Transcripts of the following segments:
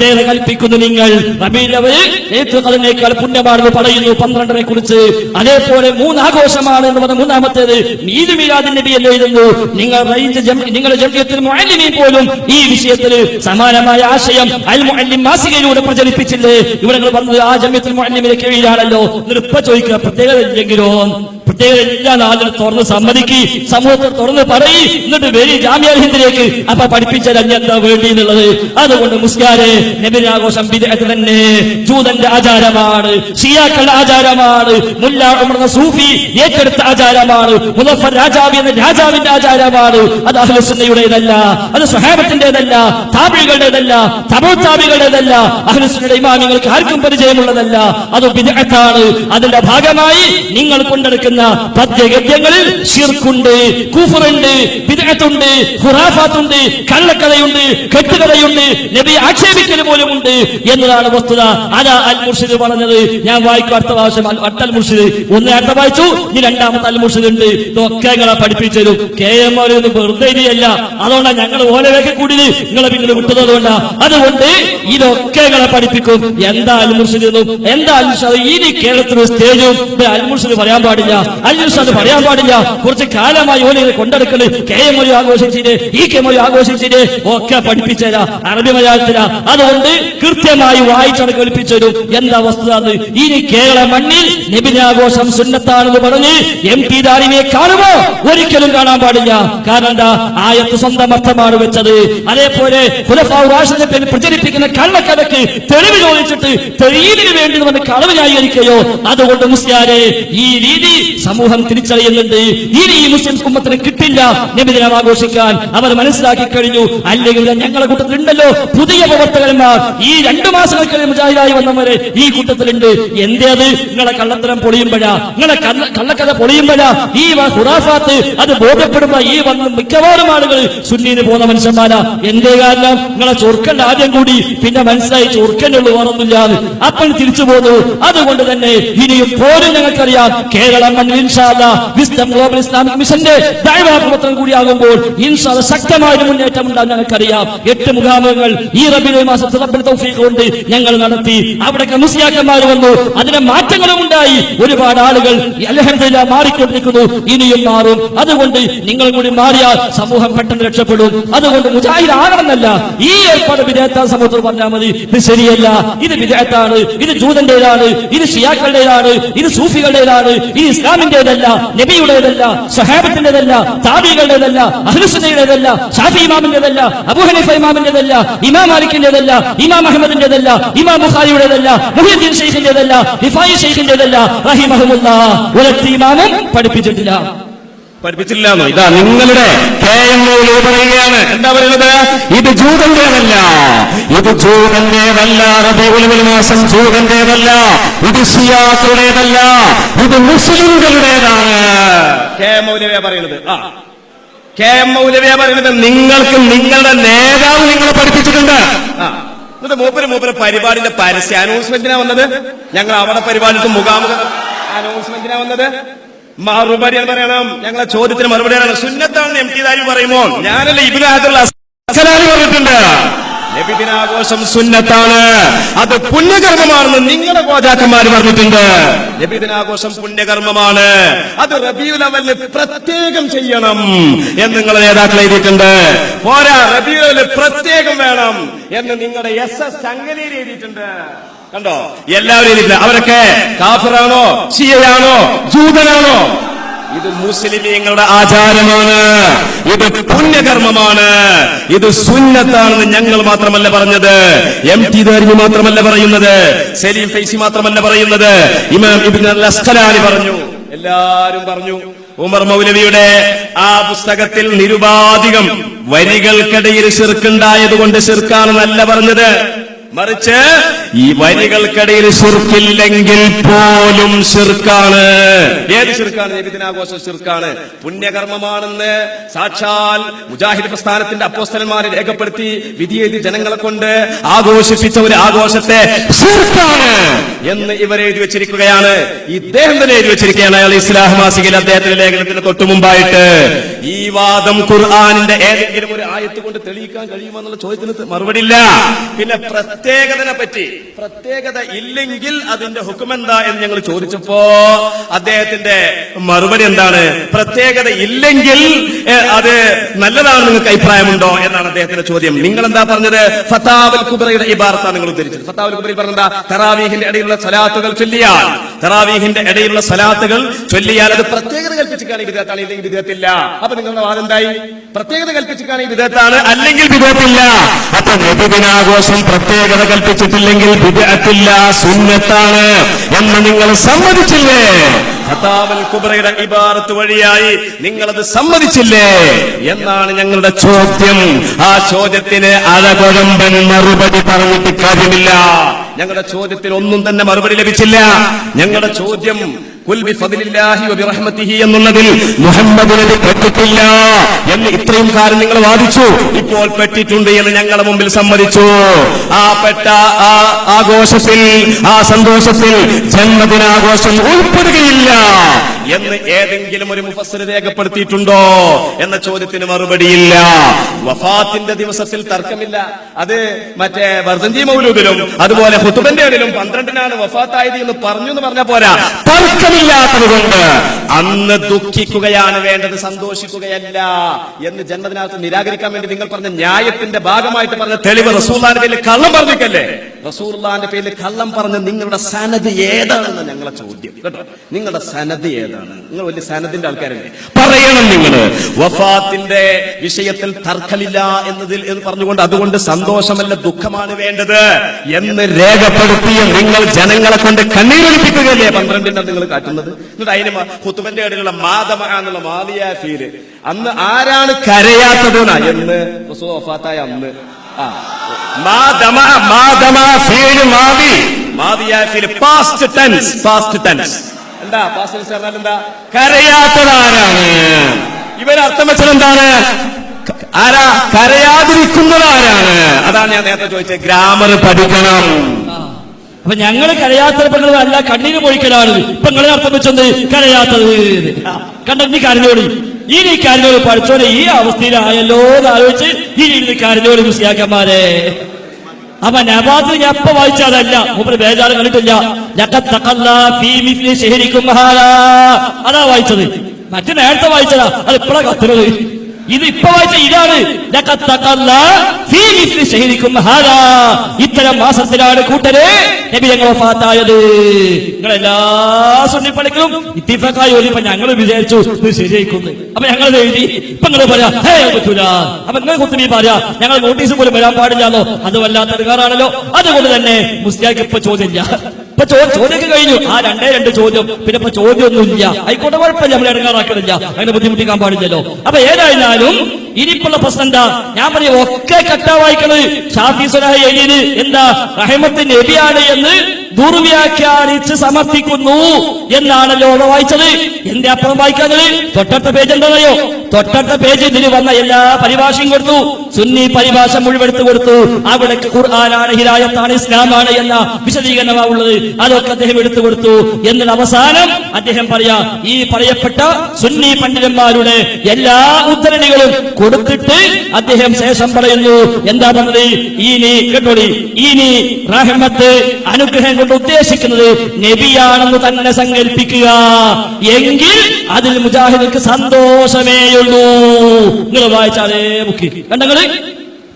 പ്രത്യേകത കൽപ്പിക്കുന്നു നിങ്ങൾ. റബീലവര് ഏത്തുകതിനേക്കാൾ പുണ്യമാണെന്ന് പറയുന്നു പന്ത്രണ്ടിനെ കുറിച്ച്. അതേപോലെ മൂന്നാഘോഷമാണ് എന്ന് പറഞ്ഞ മൂന്നാമത്തേത് നീതി മീലാദ് നബി എന്ന് എഴുതുന്നു. നിങ്ങൾ നിങ്ങളുടെ മുഅല്ലിമീൻ പോലും ഈ വിഷയത്തിൽ സമാനമായ ആശയം അൽ മാസികയിലൂടെ പ്രചരിപ്പിച്ചില്ലേ? ഇവിടെ പറഞ്ഞത് ആ ജമ്യത്തിൽ മുഅല്ലിമിന്റെ കീഴിലാണല്ലോ. നിർപ്പ ചോദിക്കുക പ്രത്യേകത ഇല്ലെങ്കിലോ? പ്രത്യേകത ആദ്യം തുറന്ന് സമ്മതിക്ക് സമൂഹത്തിൽ തുറന്ന് പറയി എന്നിട്ട് വരി ജാമ്യ ഹിന്ദിലേക്ക് അപ്പൊ പഠിപ്പിച്ച എന്താ വേണ്ടി എന്നുള്ളത്? അതുകൊണ്ട് മുസ്കാരെ വിദേഹത്ത് തന്നെ. ജൂതന്റെ ആചാരമാണ് ഷിയാക്കളുടെ ആചാരമാണ് മുല്ല സൂഫി ഏറ്റെടുത്ത ആചാരമാണ് മുലഫർ രാജാവ് എന്ന രാജാവിന്റെ ആചാരമാണ്. അത് അഹ്ലുസുന്നയുടേതല്ല അത് സ്വഹാബത്തിന്റേതല്ല താപികളുടേതല്ല തപോത്താപികളുടേതല്ല അഹ്ലുസുന്നയുടെ ഇമാമിങ്ങൾക്ക് ആർക്കും പരിചയമുള്ളതല്ല. അത് വിദഗ്ധാണ് അതിന്റെ ഭാഗമായി നിങ്ങൾ കൊണ്ടെടുക്കുന്ന പദ്യഗദ്യങ്ങളിൽ ഷിർക്കുണ്ട് കൂഫറുണ്ട് പിതകത്തുണ്ട് ഖുറാഫാത്തുണ്ട് കള്ളക്കഥയുണ്ട് കെട്ടുകഥയുണ്ട് നബി ആക്ഷേപിക്കൽ പോലുമുണ്ട് എന്നതാണ് വസ്തുത. അതാ അൽ മുർഷിദ് പറഞ്ഞത്. ഞാൻ വായിക്കും അടുത്ത പ്രാവശ്യം. അട്ടൽ മുർഷിദ് ഒന്ന് അട്ട വായിച്ചു ഇനി രണ്ടാമത്തെ അൽ മുർഷിദ് ഉണ്ട്. ഇതൊക്കെ നിങ്ങളെ പഠിപ്പിച്ചു കെ എം ഒന്നും വെറുതെ ഇനിയല്ല. അതുകൊണ്ടാണ് ഞങ്ങൾ ഓലവേക്ക് കൂടി നിങ്ങളെ പിന്നിൽ വിട്ടത് അതുകൊണ്ടാ. അതുകൊണ്ട് ഇതൊക്കെ നിങ്ങളെ പഠിപ്പിക്കും. എന്താ അൽ മുർഷിദ് എന്നും? എന്താ അൽ ഇനി കേരളത്തിൽ സ്റ്റേജും അൽ മുർഷിദ് പറയാൻ പാടില്ല. അൽ അത് പറയാൻ പാടില്ല. കുറച്ച് കാലമായി ഓലി കൊണ്ടെടുക്കൽ. കെ എം ഒരു ആഘോഷിച്ചിട്ട് ഈ കെ ഒരു ആഘോഷിച്ചിട്ട് ഒക്കെ പഠിപ്പിച്ചതാ അറബി മലയാളത്തിലാ. അതുകൊണ്ട് കൃത്യമായി വായിച്ചത് കേൾപ്പിച്ചു എന്താ വസ്തുത ഇനി കേരള മണ്ണിൽ നബിനാഘോഷം സുന്നത്താണെന്ന് പറഞ്ഞ് എം പി ദാരിനെ കാണുമോ? ഒരിക്കലും കാണാൻ പാടില്ല. കാരണം എന്താ? ആയത്ത് സ്വന്തം അർത്ഥമാണ് വെച്ചത്. അതേപോലെ പ്രചരിപ്പിക്കുന്ന കള്ളക്കഥക്ക് തെളിവ് ചോദിച്ചിട്ട് തെളിവിന് വേണ്ടി നമ്മൾ കളവ് അതുകൊണ്ട് മുസ്ലിയാരെ ഈ രീതി സമൂഹം തിരിച്ചറിയുന്നുണ്ട്. ഇനി ഈ മുസ്ലിം കുമ്പത്തിന് കിട്ടില്ല. നബിദിനം ആഘോഷിക്കാൻ അവർ മനസ്സിലാക്കി കഴിഞ്ഞു. അല്ലെങ്കിൽ ഞങ്ങളുടെ കൂട്ടത്തിലുണ്ടല്ലോ പുതിയ പ്രവർത്തകന്മാർ. ഈ രണ്ടു മാസങ്ങൾക്ക് മുജാഹിദായി വന്നവര് ഈ കൂട്ടത്തിലുണ്ട്. എന്തേത് നിങ്ങളെ കള്ളത്തരം പൊളിയുമ്പോഴാ? നിങ്ങളെ കള്ള- കള്ളക്കഥ പൊളിയുമ്പോഴാ? ഈ ഹുറാഫാത്ത് അത് ബോധ്യപ്പെടുമ്പോ ഈ വന്ന മിക്കവാറും ആളുകൾ സുന്നീന് പോകുന്ന മനുഷ്യന്മാരാ. എന്തേ കാരണം? നിങ്ങളെ ചൊർക്കന്റെ ആദ്യം കൂടി. പിന്നെ മനസ്സിലായി ചൊർക്കനുള്ളൂ വേറൊന്നുമില്ലാതെ. അപ്പം തിരിച്ചു പോന്നു. അതുകൊണ്ട് തന്നെ ഇനിയും പോലും ഞങ്ങൾക്കറിയാം കേരളം മണ്ണിൽ വിസ്ഡം ഗ്ലോബൽ ഇസ്ലാമിക് മിഷന്റെ ദൈവാപ്രവർത്തനം കൂടിയാകുമ്പോൾ ഇൻഷാല്ല ശക്തമായ മുന്നേറ്റം ഉണ്ടാകും ഞങ്ങൾക്കറിയാം. എട്ട് മുഖാമുഖങ്ങൾ ഈ റബിലെ മാസത്തിൽ റബ്ബിന്റെ തൗഫീഖ് കൊണ്ട് ഞങ്ങൾ നടത്തി അവിടെയൊക്കെ മുസ്ലിയാക്കന്മാർ വന്നു. അതിന് മാറ്റങ്ങളും ഉണ്ടായി. ഒരുപാട് ആളുകൾ അലഹദില്ല മാറിക്കൊണ്ടിരിക്കുന്നു. ഇനിയും മാറും. അതുകൊണ്ട് നിങ്ങൾ കൂടി മാറിയാൽ സമൂഹം പെട്ടെന്ന് രക്ഷപ്പെടും. അതുകൊണ്ട് മുജാഹിദ് ആകണമെന്നല്ല ഈ ഏർപ്പാട് വിദേഹത്താൻ സമൂഹത്തിൽ പറഞ്ഞാൽ മതി. ഇത് ശരിയല്ല. ഇത് വിദേഹത്താണ് ഇത് ജൂതന്റേതാണ്. ഇത് ഷിയാക്കളുടേതാണ്. ഇത് സൂഫികളുടേതാണ്. ഇത് ഇസ്ലാമിന്റേതല്ല നബിയുടേതല്ല സഹാബത്തിന്റേതല്ല താബികളുടേതല്ല അഹ്ലുസുന്നയുടേതല്ല ഷാഫി ഇമാമിന്റേതല്ല അബൂഹനീഫ ഇമാമിന്റേതല്ല ഇമാം മാലിക്കിന്റേതല്ല ഇമാം അഹമ്മദിന്റേതല്ല ഇമാം ബുഖാരിയുടേതല്ല മുഹിയുദ്ദീൻ ഷെയ്ഖിന്റേതല്ല റിഫായി ഷെയ്ഖിന്റേതല്ല റഹിമഹമുല്ല ഒരൊറ്റ ഇമാമും പഠിപ്പിച്ചിട്ടില്ല. പഠിപ്പിച്ചില്ലാന്നോ? ഇതാ നിങ്ങളുടെ കെ എം പറയുകയാണ് എന്താ പറയുന്നത്? ഇത് ജൂതന്റേതല്ല. ഇത് ജൂതന്റേതല്ല റബീഉൽ മാസം ജൂതന്റേതല്ല. ഇത് ഷിയാക്കളുടേതല്ല ഇത് മുസ്ലിംകളുടേതാണ്. കെ എം പറയുന്നത്. ആ. കെ എം മൗലവിയ പറയുന്നത് നിങ്ങൾക്ക് നിങ്ങളുടെ നേതാവ് നിങ്ങളെ പഠിപ്പിച്ചിട്ടുണ്ട്. ആ. എന്നിട്ട് മൂപ്പര് മൂപ്പര് പരിപാടിന്റെ പരസ്യ അനൗൺസ്മെന്റിനാ വന്നത്? ഞങ്ങൾ അവിടെ പരിപാടിക്ക് മുഖാമുഖ. അനൗൺസ്മെന്റിനാ വന്നത്? മറുപടി എന്ന് പറയണം. ഞങ്ങളെ ചോദ്യത്തിന് മറുപടിയാണ് സുന്നത്താണെന്ന് എം ടി ദാരി പറയുമോ ഞാനല്ല ഇബിന് അസലാലി പറഞ്ഞിട്ടുണ്ട്. നബിദിനാഘോഷം സുന്നത്താണ്. അത് പുണ്യകർമ്മമാണെന്ന് നിങ്ങളുടെ ഗോജാക്കന്മാർ പറഞ്ഞിട്ടുണ്ട്. നബിദിനാഘോഷം പുണ്യകർമ്മമാണ്. അത് റബിയു ലെവലിൽ പ്രത്യേകം ചെയ്യണം എന്ന് നിങ്ങളെ നേതാക്കൾ എഴുതിയിട്ടുണ്ട്. പോരാ റബിയു ലെവലിൽ പ്രത്യേകം വേണം എന്ന് നിങ്ങളുടെ എസ് എസ് ചങ്ങലേരി എഴുതിയിട്ടുണ്ട്. കണ്ടോ? എല്ലാവരും എഴുതിയിട്ടുണ്ട് അവരൊക്കെ കാഫറാണോ? ഷിയയാണോ? ജൂതനാണോ? ഇത് മുസ്ലിമീങ്ങളുടെ ആചാരമാണ്. ഇത് പുണ്യകർമ്മമാണ്. ഇത് സുന്നത്താണെന്ന് ഞങ്ങൾ മാത്രമല്ല പറഞ്ഞത്. എം ടി ദാരിമി മാത്രമല്ല പറയുന്നത്. സലീം ഫൈസി മാത്രമല്ല പറയുന്നത്. ഇമാം ഇബിൻ അൽ അസ്കലാനി പറഞ്ഞു. എല്ലാരും പറഞ്ഞു ഉമർ മൗലവിയുടെ ആ പുസ്തകത്തിൽ നിരുപാധികം വരികൾക്കിടയിൽ ശിർക്കുണ്ടായതുകൊണ്ട് ശിർക്കാണെന്നല്ല പറഞ്ഞത്. മറിച്ച് ഈ വരികൾക്കിടയിൽ ശിർക്കില്ലെങ്കിൽ പോലും ശിർക്കാണ്. ഏത് ശിർക്കാണ്? നബിദിനാഘോഷം ശിർക്കാണ്. പുണ്യകർമ്മമാണെന്ന് സാക്ഷാൽ മുജാഹിദ് പ്രസ്ഥാനത്തിന്റെ അപ്പോസ്തലന്മാരെ രേഖപ്പെടുത്തി വിധിയെഴുതി ജനങ്ങളെ കൊണ്ട് ആഘോഷിപ്പിച്ച ഒരു ആഘോഷത്തെ ശിർക്കാണ് എന്ന് ഇവർ എഴുതി വെച്ചിരിക്കുകയാണ്. ഇദ്ദേഹം തന്നെ എഴുതി വെച്ചിരിക്കുകയാണ്. അയാൾ ഇസ്ലാഹ് മാസികയിൽ അദ്ദേഹത്തിന്റെ ലേഖനത്തിന് തൊട്ടു മുമ്പായിട്ട് ഈ വാദം ഖുർആാനിന്റെ ഏതെങ്കിലും ആയത്ത് കൊണ്ട് തെളിയിക്കാൻ കഴിയുമെന്നുള്ള ചോദ്യത്തിന് മറുപടി ഇല്ല പിന്നെ പ്രത്യേകതനെ പറ്റി പ്രത്യേകത ഇല്ലെങ്കിൽ അതിന്റെ ഹുക്കുമെന്താ എന്ന് ഞങ്ങൾ ചോദിച്ചപ്പോ അദ്ദേഹത്തിന്റെ മറുപടി എന്താണ്? പ്രത്യേകത ഇല്ലെങ്കിൽ അത് നല്ലതാണ് നിങ്ങൾക്ക് അഭിപ്രായമുണ്ടോ എന്നാണ് അദ്ദേഹത്തിന്റെ ചോദ്യം. നിങ്ങൾ എന്താ പറഞ്ഞത്? ഫത്താവൽ കുബറയുടെ ഇബാറത്താണ് നിങ്ങൾ ഉദ്ധരിച്ചത്. ഫത്താവൽ കുബ്രയിൽ പറഞ്ഞെന്താ? തെറാവീഹിന്റെ ഇടയിലുള്ള സലാത്തുകൾ ചൊല്ലിയാൽ. തെറാവീഹിന്റെ ഇടയിലുള്ള സലാത്തുകൾ ചൊല്ലിയാൽ അത് പ്രത്യേകത കൽപ്പിച്ചിട്ടാണ് വിധേയത്താണ്. ഇല്ലെങ്കിൽ വിധേയത്തില്ല. അപ്പൊ നിങ്ങളുടെ വാദം എന്തായി? പ്രത്യേകത കൽപ്പിച്ചിട്ടാണ് വിധത്താണ് അല്ലെങ്കിൽ വിധത്തില്ല. അപ്പൊ നബിദിനാഘോഷം പ്രത്യേകത കൽപ്പിച്ചിട്ടില്ലെങ്കിൽ വിധത്തില്ല സുന്നത്താണ് എന്ന് നിങ്ങൾ സമ്മതിച്ചില്ലേ? കുബറയുടെ ഇബാറത്ത് വഴിയായി നിങ്ങളത് സമ്മതിച്ചില്ലേ? എന്നാണ് ഞങ്ങളുടെ ചോദ്യം. ആ ചോദ്യത്തിന് അഴകൊഴമ്പൻ മറുപടി പറഞ്ഞിട്ട് കാര്യമില്ല. ഞങ്ങളുടെ ചോദ്യത്തിന് ഒന്നും തന്നെ മറുപടി ലഭിച്ചില്ല. ഞങ്ങളുടെ ചോദ്യം എന്നുള്ളതിൽ മുഹമ്മദ് നബി പെട്ടിട്ടില്ല എന്ന് ഇത്രയും കാലം നിങ്ങൾ വാദിച്ചു. ഇപ്പോൾ പെട്ടിട്ടുണ്ട് എന്ന് ഞങ്ങളുടെ മുമ്പിൽ സമ്മതിച്ചു. ആ പെട്ട ആ ആഘോഷത്തിൽ ആ സന്തോഷത്തിൽ ജന്മദിനാഘോഷം ഉൾപ്പെടുകയില്ല എന്ന് ഏതെങ്കിലും ഒരു മുഫസ്സിൽ രേഖപ്പെടുത്തിയിട്ടുണ്ടോ എന്ന ചോദ്യത്തിന് മറുപടിയില്ല. വഫാത്തിന്റെ ദിവസത്തിൽ തർക്കമില്ല. അത് മറ്റേ വർദ്ധഞ്ചി മൗലൂദിലും അതുപോലെ ഹുത്തുബന്റെ പന്ത്രണ്ടിനാണ് വഫാത്തായത് എന്ന് പറഞ്ഞു എന്ന് പറഞ്ഞ പോരാ. തർക്കമില്ലാത്തത് കൊണ്ട് അന്ന് ദുഃഖിക്കുകയാണ് വേണ്ടത് സന്തോഷിക്കുകയല്ല എന്ന് ജന്മദിനത്ത് നിരാകരിക്കാൻ വേണ്ടി നിങ്ങൾ പറഞ്ഞ ന്യായത്തിന്റെ ഭാഗമായിട്ട് പറഞ്ഞ തെളിവ് റസൂൽ കള്ളം പറഞ്ഞിക്കല്ലേ റസൂള്ളാന്റെ പേരിൽ കള്ളം പറഞ്ഞ നിങ്ങളുടെ സനത് ഏതാണെന്ന് ഞങ്ങളെ ചോദ്യം. കേട്ടോ? നിങ്ങളുടെ സനത് ഏതാണ്? നിങ്ങൾ വലിയ സനദിന്റെ ആൾക്കാരല്ലേ? പറയണം നിങ്ങൾ വഫാത്തിന്റെ വിഷയത്തിൽ തർക്കമില്ല എന്നതിൽ എന്ന് പറഞ്ഞുകൊണ്ട് അതുകൊണ്ട് സന്തോഷമല്ല ദുഃഖമാണ് വേണ്ടത് എന്ന് രേഖപ്പെടുത്തിയ നിങ്ങൾ ജനങ്ങളെ കൊണ്ട് കണ്ണീരൊലിപ്പിക്കുകയല്ലേ പന്ത്രണ്ടിന്റെ നിങ്ങൾ കാട്ടുന്നത്? എന്നിട്ട് അതിന് കുത്തുവന്റെ ഇടയിലുള്ള മാതമ എന്നുള്ള മാലിയ ഫീൽ. അന്ന് ആരാണ് കരയാത്തത് എന്നാ? വഫാത്തായ അന്ന്. പാസ്റ്റ് ടെൻസ് പാസ്റ്റ് ടെൻസ് എന്താ പാസ്റ്റ് ടെൻസ് പറഞ്ഞാൽ എന്താ? കരയാത്തതാരാണ് ഇവരർത്ഥം വെച്ചത് എന്താണ്? ആരാ? കരയാതിരിക്കുന്നതാരാണ് അതാണ് ഞാൻ നേരത്തെ ചോദിച്ചത്. ഗ്രാമർ പഠിക്കണം. അപ്പൊ ഞങ്ങൾ കരയാത്തപ്പെടുന്നത് അല്ല കണ്ണീര് പൊഴിക്കലാണ്. ഇപ്പൊ നിങ്ങളെ അർത്ഥം വെച്ചത് കരയാത്തത്. കണ്ടെത്തി കരഞ്ഞോടി ഇനി കരുതോട് പഠിച്ചോടെ ഈ അവസ്ഥയിലായല്ലോ എന്ന് ആലോചിച്ച് ഇനി ഇരുന്ന് കരുതോട് മുസ്ലിയാക്കന്മാരെ. അപ്പൊ നവാസ് ഞാൻ എപ്പ വായിച്ചതല്ല മൂപ്പര് ബേജാറ് കണ്ടിട്ടില്ല. അതാ വായിച്ചത്. മറ്റു നേരത്തെ വായിച്ചതാ. അത് ഇപ്പഴാ കത്തുന്നത് ഇത് ഇപ്പൊ വായിച്ച ഇതാണ്. ഇത്തരം മാസത്തിലാണ് കൂട്ടരെ നബി ഞങ്ങൾ നിങ്ങൾ എല്ലാ ഞങ്ങൾ വിചാരിച്ചു ഇത് ശരിയായിക്കുന്നു. അപ്പൊ ഞങ്ങൾ എഴുതി. ഇപ്പൊ നിങ്ങൾ പറയാ ഹേ അപ്പൊ നിങ്ങൾ കുത്തുബി പറയാ ഞങ്ങൾ നോട്ടീസ് പോലും വരാൻ പാടില്ലല്ലോ അത് വല്ലാത്ത അതുകൊണ്ട് തന്നെ മുസ്ലിയാക്ക് ഇപ്പൊ ചോദ്യമില്ല. ഇപ്പൊ ചോദ്യം ചോദ്യമൊക്കെ കഴിഞ്ഞു. ആ രണ്ടേ രണ്ട് ചോദ്യം. പിന്നെ ഇപ്പൊ ചോദ്യമൊന്നുമില്ല. ആയിക്കോട്ടെ കുഴപ്പമില്ല. നമ്മൾ ഇടങ്ങാറാക്കുന്നില്ല അങ്ങനെ ബുദ്ധിമുട്ടിക്കാൻ പാടില്ലല്ലോ. അപ്പൊ ഏതായാലും ഇനിയിപ്പുള്ള പ്രശ്നം എന്താ? ഞാൻ പറയും ഒക്കെ കട്ടാവായിക്കണത് ഷാഫി സുലാഹി എഴുതിയത് എന്താ? റഹമത്ത് നബിയാണ് എന്ന് ദുർവ്യാഖ്യാനിച്ച് സമർപ്പിക്കുന്നു എന്നാണല്ലോ ലോകം വായിച്ചത്. എന്റെ അപ്പുറം വായിക്കാത്തത് തൊട്ടടുത്ത പേജ് എന്താണെന്നറിയോ? തൊട്ടടുത്ത പേജ് ഇതിന് വന്ന എല്ലാ പരിഭാഷയും കൊടുത്തു. സുന്നി പരിഭാഷ മുഴുവെടുത്ത് കൊടുത്തു. അവിടെ ഖുർആനാണ് ഹിരായത്താണ് ഇസ്ലാമാണ് എന്ന വിശദീകരണമാ ഉള്ളത് അതൊക്കെ അദ്ദേഹം എടുത്തു കൊടുത്തു. എന്നിട്ട് അവസാനം അദ്ദേഹം പറയാ ഈ പറയപ്പെട്ട സുന്നി പണ്ഡിതന്മാരുടെ എല്ലാ ഉദ്ധരണികളും കൊടുത്തിട്ട് അദ്ദേഹം ശേഷം പറയുന്നു. എന്താ പറഞ്ഞത്? ഇനി കേട്ടോടി. ഇനി റഹ്മത്ത് അനുഗ്രഹം കൊണ്ട് ഉദ്ദേശിക്കുന്നത് നബിയാണെന്ന് തന്നെ സങ്കല്പിക്കുക എങ്കിൽ അതിൽ മുജാഹിദിക്ക് സന്തോഷമേയുള്ളൂ. നിങ്ങൾ വായിച്ചാലേ ബുക്ക്. കണ്ടങ്ങൾ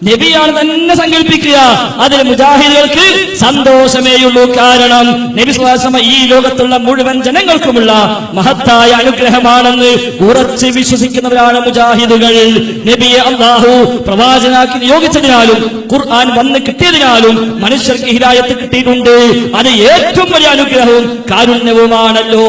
നബിയാണ് തന്നെ സങ്കല്പിക്കുക. അതിൽ മുജാഹിദുകൾക്ക് സന്തോഷമേയുള്ളൂ. കാരണം നബി അലൈഹി ഈ ലോകത്തുള്ള മുഴുവൻ ജനങ്ങൾക്കുമുള്ള മഹത്തായ അനുഗ്രഹമാണെന്ന് ഉറച്ച് വിശ്വസിക്കുന്നവരാണ് മുജാഹിദുകൾ. നബിയെ അള്ളാഹു പ്രവാചനാക്കി നിയോഗിച്ചതിനാലും ഖുർആൻ വന്ന് കിട്ടിയതിനാലും മനുഷ്യർക്ക് ഹിരായത്ത് കിട്ടിയിട്ടുണ്ട്. അത് ഏറ്റവും വലിയ അനുഗ്രഹവും കാരുണ്യവുമാണല്ലോ.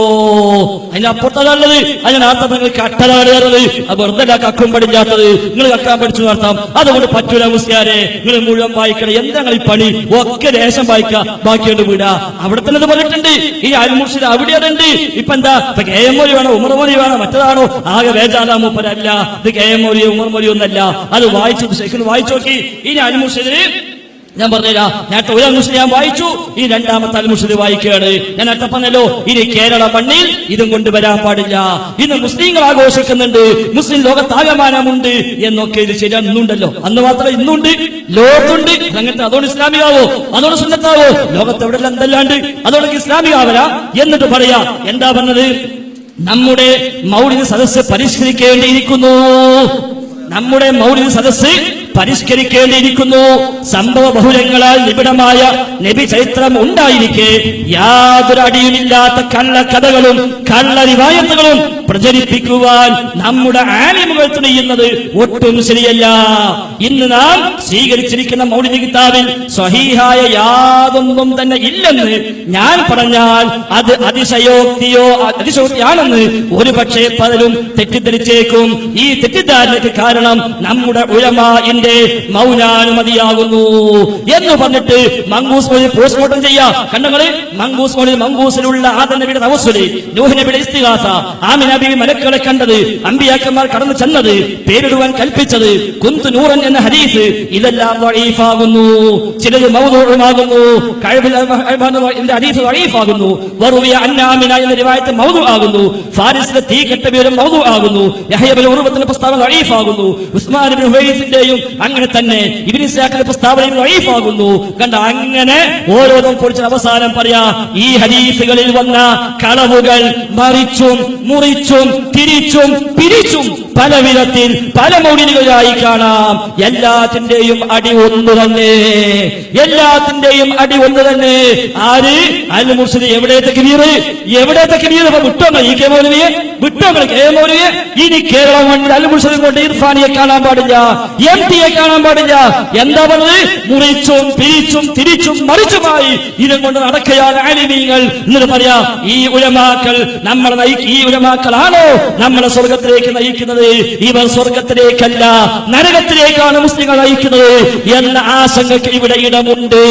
അതിനപ്പുറത്തതല്ലത് അതിനർത്ഥം നിങ്ങൾ കട്ടലാണ് കയറുന്നത് അത് വെറുതെ കക്കും പഠിക്കാത്തത്. നിങ്ങൾ കക്കാൻ പഠിച്ചു നടത്താം. അതുകൊണ്ട് പറ്റൂല. മുസ്ലിയാരെ നിങ്ങൾ മുഴുവൻ വായിക്കണം എന്താ ഈ പണി ഒക്കെ ദേശം വായിക്കുക ബാക്കിയുണ്ട് വീടാ അവിടെ തന്നെ പറഞ്ഞിട്ടുണ്ട്. ഈ അൽമുർഷിദ് അവിടെ അതുണ്ട് ഇപ്പൊ എന്താ? ഇപ്പൊ കെ എം മൊഴി വേണോ? ഉമർ മൊഴി വേണോ? മറ്റേതാണോ? ആകെ വേജാലാ മൂപ്പരല്ല ഇത് കെ എം മൊഴിയോ ഉമർ മൊഴിയോ ഒന്നല്ല. അത് വായിച്ചു ശരിക്കും വായിച്ചു നോക്കി ഇനി അൽമുർഷിദിന് ഞാൻ പറഞ്ഞുതരാ നേരത്തെ ഒരു മുസ്ലിം ഞാൻ വായിച്ചു. ഈ രണ്ടാമത്തെ അൽ വായിക്കുകയാണ്. ഞാൻ നേരത്തെ പറഞ്ഞല്ലോ ഇനി കേരള മണ്ണിൽ ഇതും കൊണ്ടുവരാൻ പാടില്ല. ഇന്ന് മുസ്ലിങ്ങൾ ആഘോഷിക്കുന്നുണ്ട് മുസ്ലിം ലോകത്താകമാനമുണ്ട് എന്നൊക്കെ ഇത് ശരി അന്നുണ്ടല്ലോ അന്ന് മാത്രമേ ഇന്നുണ്ട് ലോകത്തുണ്ട്. അങ്ങനത്തെ അതോട് ഇസ്ലാമികാവോ അതോട് സുന്നത്താവോ? ലോകത്ത് എവിടെ എന്തല്ലാണ്ട് അതോടെ ഇസ്ലാമികാവല എന്നിട്ട് പറയാ എന്താ പറഞ്ഞത്? നമ്മുടെ മൗലിക സദസ്സ് പരിഷ്കരിക്കേണ്ടിയിരിക്കുന്നു. നമ്മുടെ മൗലിക സദസ്സ് പരിഷ്കരിക്കേണ്ടിയിരിക്കുന്നു. സംഭവ ബഹുലങ്ങളാൽ നിബിഡമായ നബി ചരിത്രം ഉണ്ടായിരിക്കെ. യാതൊരു അടിയുമില്ലാത്ത കള്ള കഥകളും കള്ള റിവായത്തുകളും പ്രചരിപ്പിക്കുവാൻ നമ്മുടെ ആലിമുകൾ തുണിയുന്നത് ഒട്ടും ശരിയല്ല. ഇന്ന് നാം സ്വീകരിച്ചിരിക്കുന്ന മൗലിക കിതാബിൽ സ്വഹീഹായ യാതൊന്നും തന്നെ ഇല്ലെന്ന് ഞാൻ പറഞ്ഞാൽ അത് അതിശയോക്തിയോ അതിശയോക്തിയാണെന്ന് ഒരു പക്ഷേ പലരും തെറ്റിദ്ധരിച്ചേക്കും. ഈ തെറ്റിദ്ധാരണയ്ക്ക് കാരണം നമ്മുടെ ഉഴമാന്റെ മൗനാനുമതിയാകുന്നു എന്ന് പറഞ്ഞിട്ട് മങ്കൂസ് മോനിൽ പോസ്റ്റ്മോർട്ടം ചെയ്യാ. കണ്ടങ്ങൾ മങ്കൂസ് മോനിൽ മങ്കൂസിലുള്ള ആദ നബിയുടെ തവസ്സുൽ നൂഹ് നബിയുടെ ഇസ്തിഹാസ. ആമിന ബിബി മലക്കുകളെ കണ്ടത് അമ്പിയാക്കന്മാർ കടന്നു ചെന്നത് പേരിടുവാൻ കൽപ്പിച്ചത് കുന്തു നൂറൻ എന്ന ഹരീസ് ഇതെല്ലാം വഴീഫാകുന്നു. ചിലത് മൗദൂറുമാകുന്നു ഹദീസ് വഴീഫാകുന്നു. വറുവിയ അന്നാമിന എന്ന റിവായത്ത് മൗദു ആകുന്നു ഫാരിസിലെ തീ കെട്ട വിവരം മൗദു ആകുന്നു യഹയബിൻ ഉറുവത്തിന്റെ പ്രസ്താവന വഴീഫാകുന്നു. ഉസ്മാൻ ബിൻ ഹുവൈസിന്റെയും അങ്ങനെ തന്നെ ഇബ്നു ഇസ്ഹാഖിന്റെ പ്രസ്താവനയും വഴീഫാകുന്നു കണ്ട അങ്ങനെ ഓരോന്നും കുറിച്ച് അവസാനം പറയാ ഈ ഹദീസുകളിൽ വന്ന കളവുകൾ മറിച്ചും മുറിച്ചും തിരിച്ചും പിരിച്ചും പല വിധത്തിൽ പല മൗലികളായി കാണാം. എല്ലാത്തിന്റെയും അടി ഒന്ന് തന്നെ. എല്ലാത്തിന്റെയും അടി ഒന്ന് തന്നെ. ആര്? അൽ മുർഷിദ് എവിടെ തക്ബീർ എവിടെ തക്ബീർ മുട്ടോ ഈ കെ വിട്ടോങ്ങൾ കെ ഇനി കേരളം മണ്ണിൽ അൽ കൊണ്ട് ഇർഫാനിയെ കാണാൻ പാടില്ല എം ടിയെ കാണാൻ പാടില്ല. എന്താ പറഞ്ഞത്? മുറിച്ചും പിരിച്ചും തിരിച്ചും മറിച്ചുമായി ഇതും കൊണ്ട് നടക്കുകയാണ് ആലിമീങ്ങൾ. എന്നിട്ട് പറയാ ഈ ഉലമാക്കൾ നമ്മളെ ഈ ഉലമാക്കളാണോ നമ്മളെ സ്വർഗത്തിലേക്ക് നയിക്കുന്നത്? ഇവർ സ്വർഗത്തിലേക്കല്ല നരകത്തിലേക്കാണ് മുസ്ലിങ്ങൾ നയിക്കുന്നത് എന്ന ആശങ്കയ്ക്ക് ഇവിടെ ഇടമുണ്ട്.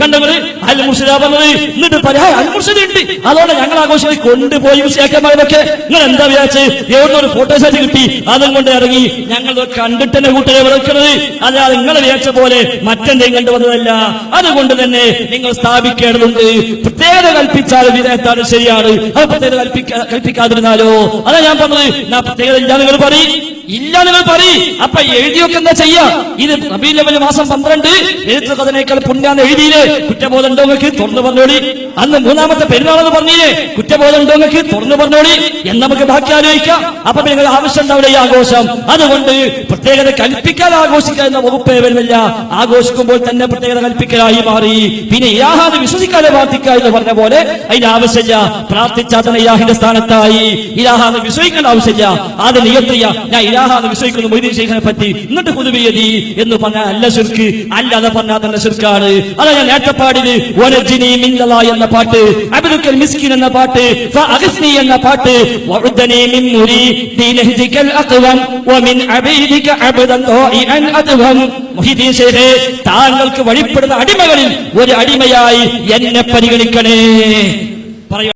കണ്ടവര് അൽ മുർഷിദ പറഞ്ഞത് എന്നിട്ട് പറയാം അൽ ഉണ്ട്. അതോടെ ഞങ്ങൾ ആഘോഷിച്ച് കൊണ്ടുപോയി മുസ്ലിയാക്കന്മാരൊക്കെ നിങ്ങൾ എന്താ വിചാരിച്ച്? എവിടെ ഒരു ഫോട്ടോ സെറ്റ് കിട്ടി. അതും കൊണ്ട് ഇറങ്ങി. ഞങ്ങൾ കണ്ടിട്ട് തന്നെ കൂട്ടരെ വിളക്കുന്നത് അല്ലാതെ നിങ്ങൾ വിചാരിച്ച പോലെ മറ്റെന്തെങ്കിലും കണ്ടുവന്നതല്ല അതുകൊണ്ട് തന്നെ നിങ്ങൾ സ്ഥാപിക്കേണ്ടതുണ്ട്. പ്രത്യേകത കൽപ്പിച്ചാൽ വിധേയത്താണ് ശരിയാണ്. അത് പ്രത്യേകത കൽപ്പിക്കാ കൽപ്പിക്കാതിരുന്നാലോ? അതാ ഞാൻ പറഞ്ഞത്. ഞാൻ പ്രത്യേകത ഇല്ല നിങ്ങൾ പറയും. ഇല്ല നിങ്ങൾ പറയും. അപ്പൊ എഴുതിയൊക്കെ എന്താ ചെയ്യാ? ഇത് റബീ മാസം പന്ത്രണ്ട്. എഴുത്തുകഥനേക്കാൾ പുണ്യാന്ന് എഴുതിയില്ലേ? കുറ്റബോധം ഉണ്ടോ നിങ്ങൾക്ക് തുറന്നു പറഞ്ഞോളി അന്ന് മൂന്നാമത്തെ പെരുന്നാളെന്ന് പറഞ്ഞില്ലേ? കുറ്റബോധം ഉണ്ടോ നിങ്ങൾക്ക് തുറന്നു പറഞ്ഞോളി എന്ന് നമുക്ക് ബാക്കി ആലോചിക്കാം. അപ്പൊ നിങ്ങൾ ആവശ്യം ഉണ്ടാവില്ല ഈ ആഘോഷം. അതുകൊണ്ട് പ്രത്യേകത കൽപ്പിക്കാൻ ആഘോഷിക്കുക എന്ന വകുപ്പേ വരുന്നില്ല. ആഘോഷിക്കുമ്പോൾ തന്നെ പ്രത്യേകത കൽപ്പിക്കലായി മാറി. പിന്നെ ഇയാഹാദ് വിശ്വസിക്കാതെ പ്രാർത്ഥിക്കുക എന്ന് പറഞ്ഞ പോലെ അതിന്റെ ആവശ്യമില്ല. പ്രാർത്ഥിച്ചാൽ തന്നെ ഇയാഹിന്റെ സ്ഥാനത്തായി. ഇലാഹാദ് വിശ്വസിക്കേണ്ട ആവശ്യമില്ല. അത് നിയന്ത്രിയ ഞാൻ ഇലാഹാദ് വിശ്വസിക്കുന്നു. മൊയ്തീൻ ശേഖരനെ പറ്റി. എന്നിട്ട് പുതുവിയതി എന്ന് പറഞ്ഞാൽ അല്ല ശുർക്ക്. അല്ലാതെ പറഞ്ഞാൽ തന്നെ ശുർക്കാണ്. അതാ ഞാൻ നേരത്തെ പാടിയത്. "വനജ്ജിനി മിന്നല എന്ന പാട്ട് അബ്ദുൽ മിസ്കിൻ എന്ന പാട്ട് ഫഅഗ്സ്നി എന്ന പാട്ട് വഉദ്നി മിൻ മുരി ദീനഹിദികൽ അഖ്വം വമിൻ അബീദിക അബ്ദൻ റായിഅൻ അദ്വം. മുഹിദ്ദീൻ ശൈഖേ താങ്കൾക്ക് വഴിപ്പെടുന്ന അടിമകളിൽ ഒരു അടിമയായി എന്നെ പരിഗണിക്കണേ.